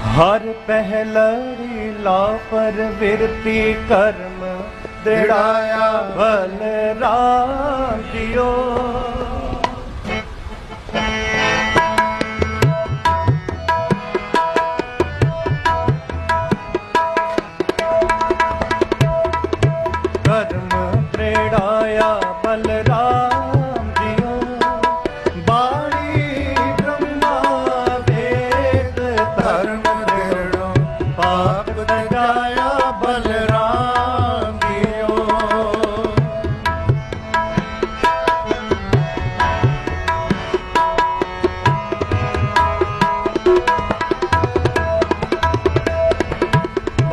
ਹਰ ਪਹਿਲੜੀ ਲਾ ਪਰ ਵਿਰਤੀ ਕਰਮ ਦਿੜਾਇਆ ਬਲ ਰਾਜਿਓ ਕਰਮ ਪ੍ਰੇੜਾਇਆ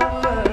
love.